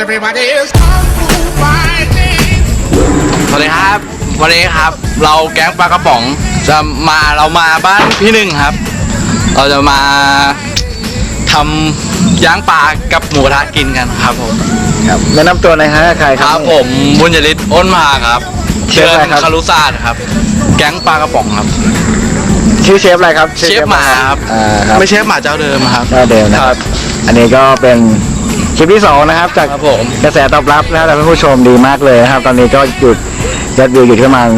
Everybody is kung fu fighting. สวัสดีครับ วันนี้ครับ เราแก๊งปลากระป๋องจะมาเรามาบ้านพี่หนึ่งครับ เราจะมาทำย่างปลากับหมูกระทะกินกันครับผมครับแนะนำตัวหน่อยฮะใครคครัรับบ ผมบุญยริศอ้นมาครับเชเชิฟญอะไรครับ คารุศาสตร์ครับ แก๊งปลากระป๋องครับ ชื่อเชฟอะไรครับเชฟหมาครับ อ่าครับไม่เชฟหมาเจ้าเดิมครับ เจ้าเดิมนะครับ อันนี้ก็เป็น คลิปที่สองนะครับจากครับผม กระแสตอบรับนะครับจากท่านผู้ชมดีมากเลยนะครับ ตอนนี้ก็หยุดยอดวิวอยู่ที่ประมาณ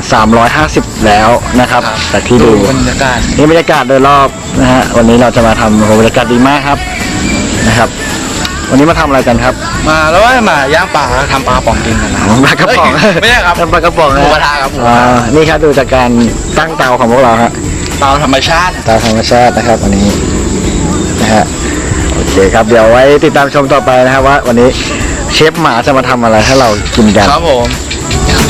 350 แล้วนะครับจากที่ดู บรรยากาศนี่บรรยากาศโดยรอบนะฮะวันนี้เราจะมาทำโอ้โหบรรยากาศดีมากครับนะครับ วันนี้มาทำอะไรกันครับ มาแล้วว่ามาย่างปลาทำปลากระป๋องกินกันนะครับปลากระป๋องเฮ้ยไม่ใช่ครับทำปลากระป๋องหมูกระทะครับหมูกระทะ อ่านี่ครับดูจากการตั้งเตาของพวกเราฮะเตาธรรมชาติตามธรรมชาตินะครับวันนี้นะฮะ โอเคครับเดี๋ยวไว้ติดตามชมต่อไปนะครับว่า วันนี้เชฟหมาจะมาทำอะไรให้เรากินกัน ครับผม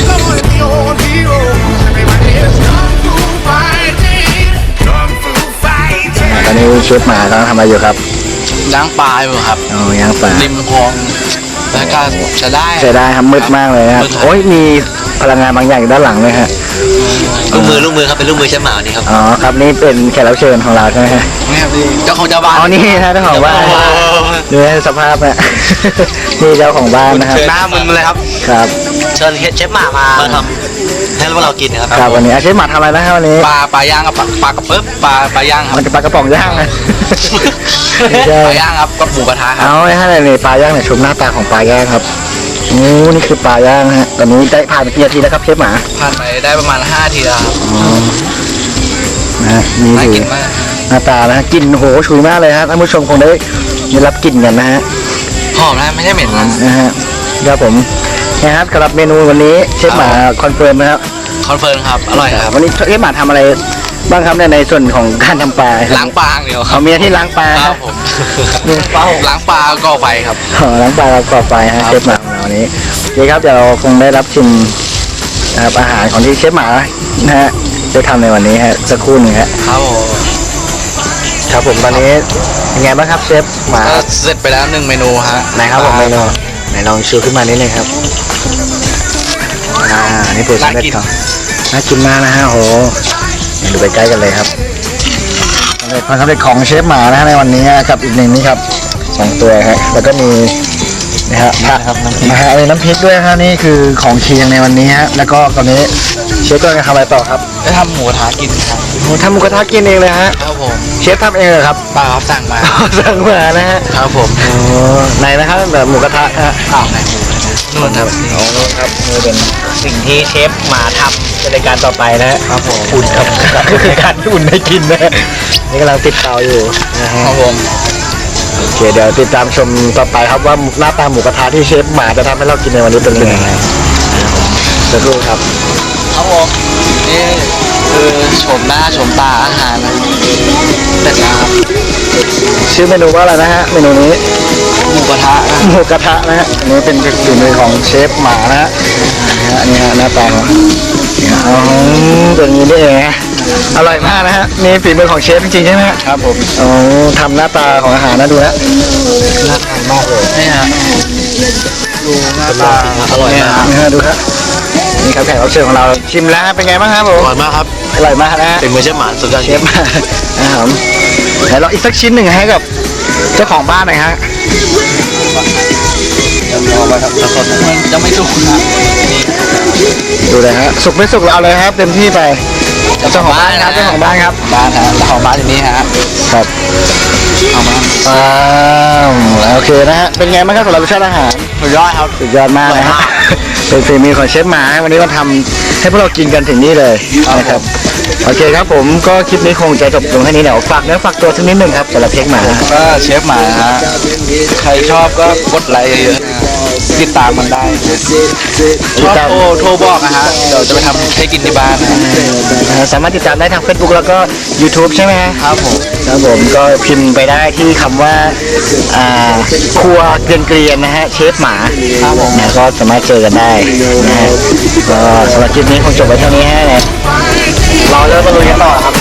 Come with the old heroes. Everybody is kung fu fighting. Kung fu fighting. ตอนนี้เชฟหมากำลังทำอะไรอยู่ครับย่างปลาอยู่ครับ อ๋อย่างปลาริมคลองบรรยากาศจะได้เสียดายครับมืดมากเลยนะมืดครับ โอ้ยมี พลังงานบางอย่างอยู่ด้านหลังเลยฮะลูกมือลูกมือครับเป็นลูกมือเชฟหมานี่ครับอ๋อครับนี่เป็นแขกรับเชิญของเราใช่ไหมฮะเนี่ยพี่เจ้าของเจ้าบ้านอ๋อนี่นะเจ้าของบ้านโอ้โหดูให้สภาพนะนี่เจ้าของบ้านนะครับหน้ามึนเลยครับครับ เชิญเชฟหมามามาทำให้พวกเรากินนะครับครับวันนี้อาเชฟหมาทำอะไรนะครับวันนี้ปลาปลาย่างกับปลาปลากระเปิ๊บปลาปลาย่างครับมันจะปลากระป๋องย่างนะไม่ใช่ปลาย่างครับกับหมูกระทะครับเอาไว้ให้เลยปลาย่างเนี่ยชมหน้าตาของปลาย่างครับ โอ้นี่คือปลาย่างฮะ ตอนนี้ได้ผ่านไปกี่นาทีแล้วครับเชฟหมาผ่านไปได้ประมาณ5ทีแล้วครับนะฮะนี่น่าคือกินมากหน้าตานะฮะกลิ่นโหฉุยมากเลยฮะท่านผู้ชมคงได้ได้รับกลิ่นกันนะฮะ หอมนะไม่ใช่เหม็นนะนะฮะครับผมนะครับสำหรับเมนูวันนี้เชฟหมาคอนเฟิร์มนะครับคอนเฟิร์มครับอร่อยครับวันนี้เชฟหมาทำอะไร บ้างครับในในส่วนของการทำปลาครับล้างปลาอย่างเดียวครัเขาบมีหน้าที่ล้างปลาคครัรับบผมล้างปลาก่อไฟครับ อ๋อล้างปลาเราก่อไฟฮะครับเชฟหมาของเราวันนี้โอเคครับเดี๋ยวเราคงได้รับชิมนะครับอาหารของที่เชฟหมานะฮะได้ทำในวันนี้ฮะสักครู่หนึ่งฮะครับผมครับผมตอนนี้เป็นไงบ้างครับเชฟหมาก็เสร็จไปแล้วหนึ่งเมนูฮะไหนครับผมเมนูไหนลองชูขึ้นมานิดนึงครับอ่านี่ปูสำเร็จของน่ากินมากนะฮะโอ้โหเดี๋ยวดูไปใกล้กันเลยครับสำเร็จความสำเร็จของเชฟหมานะฮะในวันนี้กับอีกหนึ่งนี่ครับสองตัวฮะแล้วก็มีนะฮะผักนะฮะมีน้ำพริกด้วยฮะนี่คือของเคียงในวันนี้ฮะแล้วก็ตอนนี้เชฟก็จะทำอะไรต่อครับได้ทำหมูกระทะกินครับโอ้ทำหมูกระทะกินเองเลยฮะครับผมเชฟทำเองเหรอครับปลาครับสั่งมา สั่งมานะฮะครับผมโอ้ไหนนะครับแบบหมูกระทะฮะอ้าวไหนหมู นู่นครับโอ้ครับนี่เป็นสิ่งที่เชฟหมาทำในรายการต่อไปนะฮะครับผมอุ่นครับรายการที่อุ่นให้กินนะฮะนี่กำลังติดเตาอยู่นะฮะครับผมโอเคเดี๋ยวติดตามชมต่อไปครับว่าหน้าตาหมูกระทะที่เชฟหมาจะทำให้เรากินในวันนี้เป็นยังไงสักครู่ครับครับผมนี่คือชมหน้าชมตาอาหารนะเสร็จแล้วครับชื่อเมนูว่าอะไรนะฮะเมนูนี้ หมูกระทะนะหมูกระทะนะฮะอันนี้เป็นฝีมือของเชฟหมานะฮะอันนี้ฮะหน้าตาของเนี่ยอ๋อเป็นอย่างนี้นี่เองฮะอร่อยมากนะฮะนี่ฝีมือของเชฟจริงๆใช่ไหมฮะครับผมอ๋อทำหน้าตาของอาหารนะดูนะน่าทานมากเลยนี่ฮะดูหน้าตาอร่อยมากนี่ฮะดูครับนี่ครับแขกรับเชิญของเราชิมแล้วฮะเป็นไงบ้างครับผมอร่อยมากครับอร่อยมากนะฮะเป็นมือเชฟหมาสุดยอดเชฟมานะครับไหนลองอีกสักชิ้นหนึ่งให้กับ เจ้าของบ้านหน่อยฮะมันจะไม่สุกนะดูเลยฮะสุกไม่สุกเราเอาเลยครับ เต็มที่ไป เจ้าของบ้านครับเจ้าของบ้านครับบ้านฮะเจ้าของบ้านที่นี่ฮะครับเอามาอ้าวโอเคนะฮะเป็นไงบ้างครับสำหรับรสชาติอาหารสุดยอดครับสุดยอดมากนะฮะเป็นฝีมือของเชฟหมา วันนี้มาทำให้พวกเรากินกันถึงนี่เลยนะครับโอเคครับผมก็คลิปนี้คงจะจบลงแค่นี้เดี๋ยวฝากเนื้อฝากตัวสักนิดหนึ่งครับสำหรับเชฟหมาก็เชฟหมาฮะใครชอบก็กดไลค์เยอะๆนะติดตามมันได้นะชอบโทรโทรบอกนะฮะเดี๋ยวจะไปทำให้กินที่บ้านนะนะฮะ สามารถติดตามได้ทาง Facebook แล้วก็ YouTube ใช่ไหมฮะครับผมครับผมก็พิมพ์ไปได้ที่คำว่าอ่าครัวเกรียนเกรียนๆนะฮะเชฟหมาครับผมนะก็สามารถเจอกันได้นะฮะก็สำหรับคลิปนี้คงจบไว้เท่านี้ฮะเนี่ยเราเริ่มมาลุยกันต่อครับ